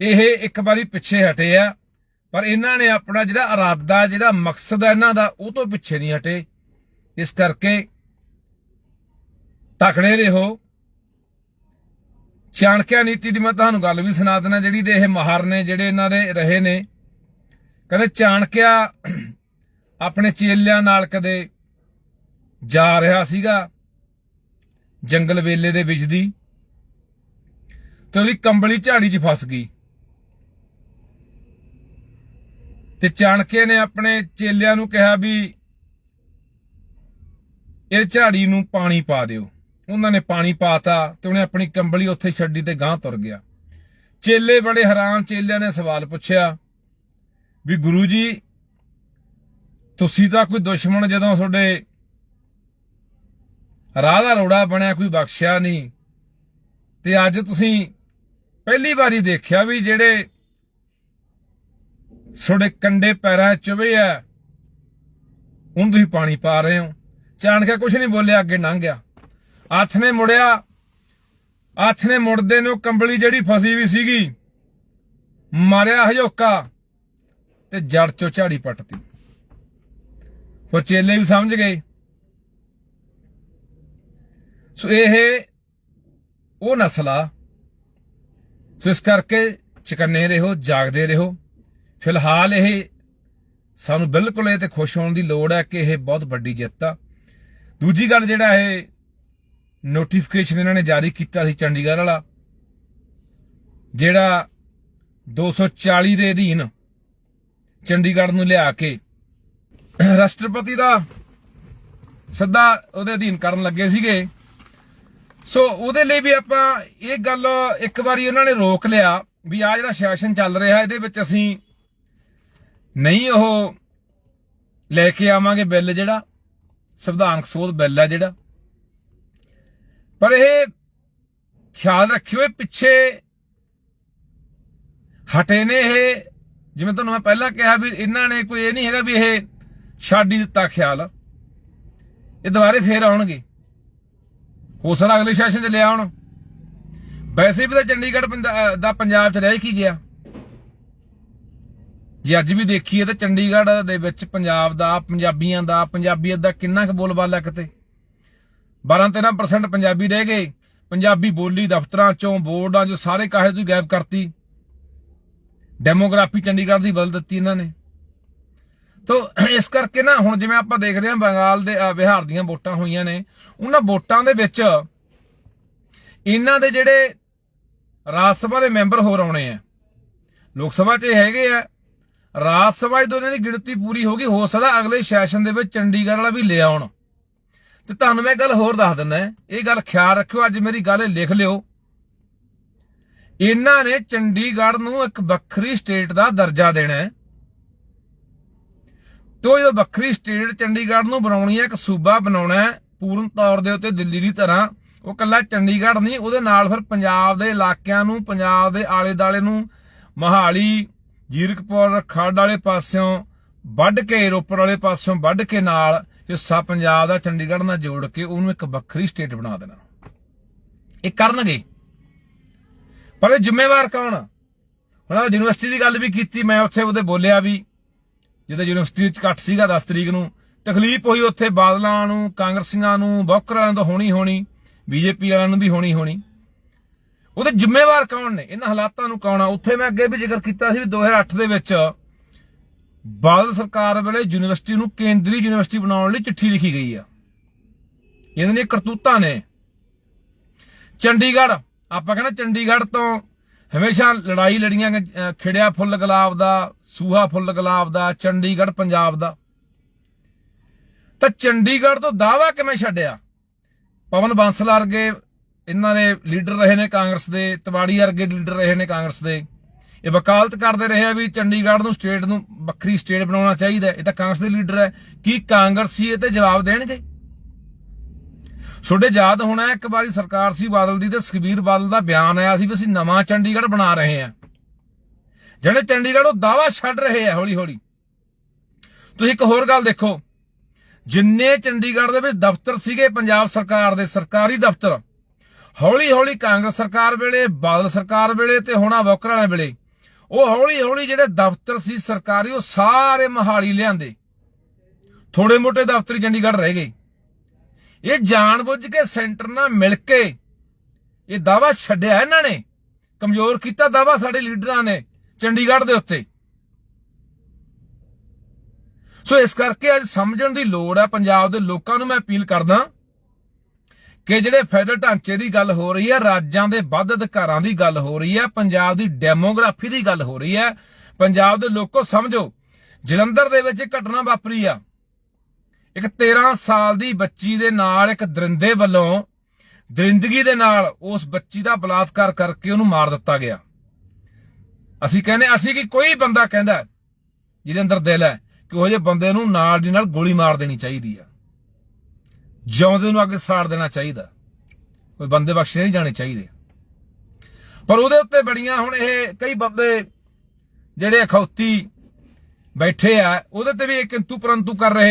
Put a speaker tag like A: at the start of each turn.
A: ਇਹ ਇੱਕ ਵਾਰੀ ਪਿੱਛੇ ਹਟੇ ਆ, ਪਰ ਇਹਨਾਂ ਨੇ ਆਪਣਾ ਜਿਹੜਾ ਇਰਾਦਾ, ਜਿਹੜਾ ਮਕਸਦ ਹੈ ਇਹਨਾਂ ਦਾ, ਉਹ ਤੋਂ ਪਿੱਛੇ ਨਹੀਂ ਹਟੇ। ਇਸ ਕਰਕੇ ਤਕੜੇ ਰਹੋ। ਚਾਣਕਿਆ ਨੀਤੀ ਦੀ ਮੈਂ ਤੁਹਾਨੂੰ ਗੱਲ ਵੀ ਸੁਣਾ ਦਿੰਦਾ, ਜਿਹੜੀ ਦੇ ਇਹ ਮਾਹਰ ਨੇ, ਜਿਹੜੇ ਇਹਨਾਂ ਦੇ ਰਹੇ ਨੇ। ਕਹਿੰਦੇ ਚਾਣਕਿਆ ਆਪਣੇ ਚੇਲਿਆਂ ਨਾਲ ਕਦੇ ਜਾ ਰਿਹਾ ਸੀਗਾ, ਜੰਗਲ ਵੇਲੇ ਦੇ ਵਿੱਚ ਦੀ, ਤੇ ਉਹਦੀ ਕੰਬਲੀ ਝਾੜੀ 'ਚ ਫਸ ਗਈ। ਤੇ ਚਾਣਕੇ ਨੇ ਆਪਣੇ ਚੇਲਿਆਂ ਨੂੰ ਕਿਹਾ ਵੀ ਇਹ ਝਾੜੀ ਨੂੰ ਪਾਣੀ ਪਾ ਦਿਓ। ਉਹਨਾਂ ਨੇ ਪਾਣੀ ਪਾਤਾ ਤੇ ਉਹਨੇ ਆਪਣੀ ਕੰਬਲੀ ਉੱਥੇ ਛੱਡੀ ਤੇ ਗਾਂ ਤੁਰ ਗਿਆ। ਚੇਲੇ ਬੜੇ ਹੈਰਾਨ, ਚੇਲਿਆਂ ਨੇ ਸਵਾਲ ਪੁੱਛਿਆ ਵੀ ਗੁਰੂ ਜੀ, ਤੁਸੀਂ ਤਾਂ ਕੋਈ ਦੁਸ਼ਮਣ ਜਦੋਂ ਤੁਹਾਡੇ ਰਾਹ ਦਾ ਰੋੜਾ ਬਣਿਆ, ਕੋਈ ਬਖਸ਼ਿਆ ਨਹੀਂ। ਤੇ ਅੱਜ ਤੁਸੀਂ ਪਹਿਲੀ ਵਾਰੀ ਦੇਖਿਆ ਵੀ ਜਿਹੜੇ ਤੁਹਾਡੇ ਕੰਡੇ ਪੈਰਾਂ 'ਚ ਚੁਭੇ ਆ। ਹੁਣ ਤੁਸੀਂ ਪਾਣੀ ਪਾ ਰਹੇ ਹੋ ਚਾਣਕਾ ਕੁਝ ਨਹੀਂ ਬੋਲਿਆ, ਅੱਗੇ ਲੰਘ ਗਿਆ। ਹੱਥ ਨੇ ਮੁੜਿਆ। ਹੱਥ ਨੇ ਮੁੜਦੇ ਨੂੰ ਕੰਬਲੀ ਜਿਹੜੀ ਫਸੀ ਵੀ ਸੀਗੀ, ਮਾਰਿਆ ਹਜੋਕਾ ਤੇ ਜੜ ਚੋਂ ਝਾੜੀ ਪੱਟਤੀ। ਫਿਰ ਚੇਲੇ ਵੀ ਸਮਝ ਗਏ। ਸੋ ਇਹ, ਉਹ ਨਸਲ। ਆ ਸੋ ਇਸ ਕਰਕੇ ਚਕੰਨੇ ਰਹੋ, ਜਾਗਦੇ ਰਹੋ। ਫਿਲਹਾਲ ਇਹ ਸਾਨੂੰ ਬਿਲਕੁਲ ਇਹ ਤੇ ਖੁਸ਼ ਹੋਣ ਦੀ ਲੋੜ ਹੈ ਕਿ ਇਹ ਬਹੁਤ ਵੱਡੀ ਜਿੱਤ ਆ। ਦੂਜੀ ਗੱਲ ਜਿਹੜਾ ਇਹ ਨੋਟੀਫਿਕੇਸ਼ਨ ਇਹਨਾਂ ਨੇ ਜਾਰੀ ਕੀਤਾ ਸੀ ਚੰਡੀਗੜ੍ਹ ਵਾਲਾ, ਜਿਹੜਾ 240 ਦੇ ਅਧੀਨ ਚੰਡੀਗੜ੍ਹ ਨੂੰ ਲਿਆ ਕੇ ਰਾਸ਼ਟਰਪਤੀ ਦਾ ਸੱਦਾ ਉਹਦੇ ਅਧੀਨ ਕਰਨ ਲੱਗੇ ਸੀਗੇ। ਸੋ ਉਹਦੇ ਲਈ ਵੀ ਆਪਾਂ ਇਹ ਗੱਲ ਇੱਕ ਵਾਰੀ ਉਹਨਾਂ ਨੇ ਰੋਕ ਲਿਆ ਵੀ ਆ ਜਿਹੜਾ ਸੈਸ਼ਨ ਚੱਲ ਰਿਹਾ, ਇਹਦੇ ਵਿੱਚ ਅਸੀਂ ਨਹੀਂ, ਉਹ ਲੈ ਕੇ ਆਵਾਂਗੇ ਬਿੱਲ ਜਿਹੜਾ, ਸੰਵਿਧਾਨਕ ਸੋਧ ਬਿੱਲ ਹੈ ਜਿਹੜਾ। ਪਰ ਇਹ ਖਿਆਲ ਰੱਖਿਓ ਪਿੱਛੇ ਹਟੇ ਨੇ ਇਹ। ਜਿਵੇਂ ਤੁਹਾਨੂੰ ਮੈਂ ਪਹਿਲਾਂ ਕਿਹਾ ਵੀ ਇਹਨਾਂ ਨੇ ਕੋਈ ਇਹ ਨਹੀਂ ਹੈਗਾ ਵੀ ਇਹ ਛੱਡ ਹੀ ਦਿੱਤਾ ਖਿਆਲ। ਇਹ ਦੁਬਾਰੇ ਫੇਰ ਆਉਣਗੇ। ਹੋ ਸਕਦਾ ਅਗਲੇ ਸੈਸ਼ਨ 'ਚ ਲਿਆ ਆਉਣ। ਵੈਸੇ ਵੀ ਤਾਂ ਚੰਡੀਗੜ੍ਹ ਪੰਜਾ- ਦਾ ਪੰਜਾਬ 'ਚ ਰਹਿ ਕੀ ਗਿਆ। ਜੇ ਅੱਜ ਵੀ ਦੇਖੀਏ ਤਾਂ ਚੰਡੀਗੜ੍ਹ ਦੇ ਵਿੱਚ ਪੰਜਾਬ ਦਾ, ਪੰਜਾਬੀਆਂ ਦਾ, ਪੰਜਾਬੀਅਤ ਦਾ ਕਿੰਨਾ ਕੁ ਬੋਲਬਾਲਾ ਕਿਤੇ? 12-13% ਪੰਜਾਬੀ ਰਹਿ ਗਏ। ਪੰਜਾਬੀ ਬੋਲੀ ਦਫ਼ਤਰਾਂ ਚੋਂ, ਬੋਰਡਾਂ 'ਚੋਂ ਸਾਰੇ ਕਾਹੇ ਤੋਂ ਗਾਇਬ ਕਰਤੀ। ਡੈਮੋਗ੍ਰਾਫੀ ਚੰਡੀਗੜ੍ਹ ਦੀ ਬਦਲ ਦਿੱਤੀ ਇਹਨਾਂ ਨੇ। ਤੋ ਇਸ ਕਰਕੇ ਨਾ, ਹੁਣ ਜਿਵੇਂ ਆਪਾਂ ਦੇਖ ਰਹੇ ਹਾਂ ਬੰਗਾਲ ਦੇ ਬਿਹਾਰ ਦੀਆਂ ਵੋਟਾਂ ਹੋਈਆਂ ਨੇ, ਉਹਨਾਂ ਵੋਟਾਂ ਦੇ ਵਿੱਚ ਇਹਨਾਂ ਦੇ ਜਿਹੜੇ ਰਾਜ ਸਭਾ ਦੇ ਮੈਂਬਰ ਹੋਰ ਆਉਣੇ ਆ। ਲੋਕ ਸਭਾ 'ਚ ਇਹ ਹੈਗੇ ਆ ਰਾਜ ਸਭਾ 'ਚ ਦੋਨਾਂ ਦੀ ਗਿਣਤੀ ਪੂਰੀ ਹੋ ਗਈ, ਹੋ ਸਕਦਾ ਅਗਲੇ ਸੈਸ਼ਨ ਦੇ ਵਿੱਚ ਚੰਡੀਗੜ੍ਹ ਵਾਲਾ ਵੀ ਲੈ ਆਉਣ। ਤੇ ਤੁਹਾਨੂੰ ਮੈਂ ਗੱਲ ਹੋਰ ਦੱਸ ਦਿੰਦਾ ਇਹ ਗੱਲ ਖਿਆਲ ਰੱਖਿਓ, ਅੱਜ ਮੇਰੀ ਗੱਲ ਲਿਖ ਲਿਓ। ਇਹਨਾਂ ਨੇ ਚੰਡੀਗੜ੍ਹ ਨੂੰ ਇੱਕ ਵੱਖਰੀ ਸਟੇਟ ਦਾ ਦਰਜਾ ਦੇਣਾ ਹੈ। ਤੋ ਇਹ ਵੱਖਰੀ ਸਟੇਟ ਚੰਡੀਗੜ੍ਹ ਨੂੰ ਬਣਾਉਣੀ ਹੈ, ਇੱਕ ਸੂਬਾ ਬਣਾਉਣਾ ਹੈ, ਪੂਰਨ ਤੌਰ ਦੇ ਉੱਤੇ ਦਿੱਲੀ ਦੀ ਤਰ੍ਹਾਂ, ਉਹ ਕੱਲਾ ਚੰਡੀਗੜ੍ਹ ਨਹੀਂ, ਉਹਦੇ ਨਾਲ ਫਿਰ ਪੰਜਾਬ ਦੇ ਇਲਾਕਿਆਂ ਨੂੰ, ਪੰਜਾਬ ਦੇ ਆਲੇ-ਦਾਲੇ ਨੂੰ, ਮਹਾਲੀ ਜੀਰਕਪੁਰ ਖੱਡ ਵਾਲੇ ਪਾਸਿਓਂ ਵੱਢ ਕੇ, ਰੋਪੜ ਵਾਲੇ ਪਾਸਿਓਂ ਵੱਢ ਕੇ ਨਾਲ ਹਿੱਸਾ ਪੰਜਾਬ ਦਾ ਚੰਡੀਗੜ੍ਹ ਨਾਲ ਜੋੜ ਕੇ ਉਹਨੂੰ ਇੱਕ ਵੱਖਰੀ ਸਟੇਟ ਬਣਾ ਦੇਣਾ। ਇਹ ਕਰਨਗੇ। ਪਰ ਇਹ ਜ਼ਿੰਮੇਵਾਰ ਕੌਣ? ਆ? ਹੁਣ ਯੂਨੀਵਰਸਿਟੀ ਦੀ ਗੱਲ ਵੀ ਕੀਤੀ, ਮੈਂ ਉੱਥੇ ਉਹਦੇ ਬੋਲਿਆ ਵੀ ਜਦੋਂ ਯੂਨੀਵਰਸਿਟੀ ਚ ਇਕੱਠ ਸੀਗਾ 10 ਤਰੀਕ ਨੂੰ। ਤਕਲੀਫ ਹੋਈ ਉੱਥੇ ਬਾਦਲਾਂ ਨੂੰ, ਕਾਂਗਰਸੀਆਂ ਨੂੰ, ਬੌਕਰਾਂ ਨੂੰ ਤਾਂ ਹੋਣੀ ਹੋਣੀ ਬੀਜੇਪੀ ਵਾਲਿਆਂ ਨੂੰ ਵੀ ਹੋਣੀ ਹੋਣੀ ਉਹਦੇ ਜ਼ਿੰਮੇਵਾਰ ਕੌਣ ਨੇ? ਇਹਨਾਂ ਹਾਲਾਤਾਂ ਨੂੰ ਕੌਣ ਆ? ਉੱਥੇ ਮੈਂ ਅੱਗੇ ਵੀ ਜ਼ਿਕਰ ਕੀਤਾ ਸੀ ਵੀ 2008 ਦੇ ਵਿੱਚ ਬਾਦਲ ਸਰਕਾਰ ਵੇਲੇ ਯੂਨੀਵਰਸਿਟੀ ਨੂੰ ਕੇਂਦਰੀ ਯੂਨੀਵਰਸਿਟੀ ਬਣਾਉਣ ਲਈ ਚਿੱਠੀ ਲਿਖੀ ਗਈ ਆ। ਇਹਨਾਂ ਦੀਆਂ ਕਰਤੂਤਾਂ ਨੇ। ਚੰਡੀਗੜ੍ਹ, ਆਪਾਂ ਕਹਿੰਦੇ ਚੰਡੀਗੜ੍ਹ ਤੋਂ ਹਮੇਸ਼ਾ ਲੜਾਈ ਲੜੀਆਂ ਖਿੜਿਆ ਫੁੱਲ ਗੁਲਾਬ ਦਾ, ਸੂਹਾ ਫੁੱਲ ਗੁਲਾਬ ਦਾ, ਚੰਡੀਗੜ੍ਹ ਪੰਜਾਬ ਦਾ। ਤਾਂ ਚੰਡੀਗੜ੍ਹ ਤੋਂ ਦਾਵਾ ਕਿਵੇਂ ਛੱਡਿਆ? ਪਵਨ ਬਾਂਸਲ ਵਰਗੇ ਇਹਨਾਂ ਦੇ ਲੀਡਰ ਰਹੇ ਨੇ ਕਾਂਗਰਸ ਦੇ, ਤਵਾੜੀ ਵਰਗੇ ਲੀਡਰ ਰਹੇ ਨੇ ਕਾਂਗਰਸ ਦੇ। ਇਹ ਵਕਾਲਤ ਕਰਦੇ ਰਹੇ ਆ ਵੀ ਚੰਡੀਗੜ੍ਹ ਨੂੰ, ਸਟੇਟ ਨੂੰ ਵੱਖਰੀ ਸਟੇਟ ਬਣਾਉਣਾ ਚਾਹੀਦਾ ਇਹ ਤਾਂ ਕਾਂਗਰਸ ਦੇ ਲੀਡਰ ਹੈ। ਕੀ ਕਾਂਗਰਸੀ ਇਹ ਤੇ ਜਵਾਬ ਦੇਣਗੇ? ਤੁਹਾਡੇ ਯਾਦ ਹੋਣਾ, ਇੱਕ ਵਾਰੀ ਸਰਕਾਰ ਸੀ ਬਾਦਲ ਦੀ ਤੇ ਸੁਖਬੀਰ ਬਾਦਲ ਦਾ ਬਿਆਨ ਆਇਆ ਸੀ ਵੀ ਅਸੀਂ ਨਵਾਂ ਚੰਡੀਗੜ੍ਹ ਬਣਾ ਰਹੇ ਹਾਂ। ਜਿਹੜੇ ਚੰਡੀਗੜ੍ਹ ਉਹ ਦਾਵਾ ਛੱਡ ਰਹੇ ਆ ਹੌਲੀ ਹੌਲੀ ਤੁਸੀਂ ਇੱਕ ਹੋਰ ਗੱਲ ਦੇਖੋ। ਜਿੰਨੇ ਚੰਡੀਗੜ੍ਹ ਦੇ ਵਿੱਚ ਦਫ਼ਤਰ ਸੀਗੇ, ਪੰਜਾਬ ਸਰਕਾਰ ਦੇ ਸਰਕਾਰੀ ਦਫ਼ਤਰ ਹੌਲੀ ਹੌਲੀ ਕਾਂਗਰਸ ਸਰਕਾਰ ਵੇਲੇ, ਬਾਦਲ ਸਰਕਾਰ ਵੇਲੇ ਤੇ ਹੁਣ ਆ ਵੋਕਰ ਵਾਲੇ ਵੇਲੇ। ਉਹ ਹੌਲੀ ਹੌਲੀ ਜਿਹੜੇ ਦਫ਼ਤਰ ਸੀ ਸਰਕਾਰੀ, ਉਹ ਸਾਰੇ ਮਹਾਲੀ ਲਿਆਂਦੇ। ਥੋੜੇ ਮੋਟੇ ਦਫ਼ਤਰ ਚੰਡੀਗੜ੍ਹ ਰਹਿ ਗਏ। ਇਹ ਜਾਣਬੁੱਝ ਕੇ ਸੈਂਟਰ ਨਾਲ ਮਿਲ ਕੇ ਇਹ ਦਾਵਾ ਛੱਡਿਆ ਇਹਨਾਂ ਨੇ। ਕਮਜ਼ੋਰ ਕੀਤਾ ਦਾਵਾ ਸਾਡੇ ਲੀਡਰਾਂ ਨੇ ਚੰਡੀਗੜ੍ਹ ਦੇ ਉੱਤੇ। ਸੋ ਇਸ ਕਰਕੇ ਅੱਜ ਸਮਝਣ ਦੀ ਲੋੜ ਹੈ ਪੰਜਾਬ ਦੇ ਲੋਕਾਂ ਨੂੰ ਮੈਂ ਅਪੀਲ ਕਰਦਾ ਕਿ ਜਿਹੜੇ ਫੈਡਰਲ ਢਾਂਚੇ ਦੀ ਗੱਲ ਹੋ ਰਹੀ ਹੈ, ਰਾਜਾਂ ਦੇ ਵੱਧ ਅਧਿਕਾਰਾਂ ਦੀ ਗੱਲ ਹੋ ਰਹੀ ਹੈ, ਪੰਜਾਬ ਦੀ ਡੈਮੋਗ੍ਰਾਫੀ ਦੀ ਗੱਲ ਹੋ ਰਹੀ ਹੈ, ਪੰਜਾਬ ਦੇ ਲੋਕੋ ਸਮਝੋ, ਜਲੰਧਰ ਦੇ ਵਿੱਚ ਘਟਨਾ ਵਾਪਰੀ ਆ। ਇੱਕ 13 ਸਾਲ ਦੀ ਬੱਚੀ ਦੇ ਨਾਲ ਇੱਕ ਦਰਿੰਦੇ ਵੱਲੋਂ ਦਰਿੰਦਗੀ ਦੇ ਨਾਲ ਉਸ ਬੱਚੀ ਦਾ ਬਲਾਤਕਾਰ ਕਰਕੇ ਉਹਨੂੰ ਮਾਰ ਦਿੱਤਾ ਗਿਆ। ਅਸੀਂ ਕਹਿੰਦੇ ਅਸੀਂ ਕਿ ਕੋਈ ਬੰਦਾ ਕਹਿੰਦਾ ਜਿਹਦੇ ਅੰਦਰ ਦਿਲ ਹੈ, ਕਿ ਉਹ ਜੇ ਬੰਦੇ ਨੂੰ ਨਾਲ ਦੀ ਨਾਲ ਗੋਲੀ ਮਾਰ ਦੇਣੀ ਚਾਹੀਦੀ ਆ। ਜਿਉਂਦੇ ਨੂੰ ਅੱਗੇ ਸਾੜ ਦੇਣਾ ਚਾਹੀਦਾ। ਕੋਈ ਬੰਦੇ ਬਖਸ਼ੇ ਨਹੀਂ ਜਾਣੇ ਚਾਹੀਦੇ। ਪਰ ਉਹਦੇ ਉੱਤੇ ਬੜੀਆਂ ਹੁਣ ਇਹ ਕਈ ਬੰਦੇ ਜਿਹੜੇ ਅਖੌਤੀ ਬੈਠੇ ਆ, ਉਹਦੇ ਤੇ ਵੀ ਇਹ ਕਿੰਤੂ ਪਰੰਤੂ ਕਰ ਰਹੇ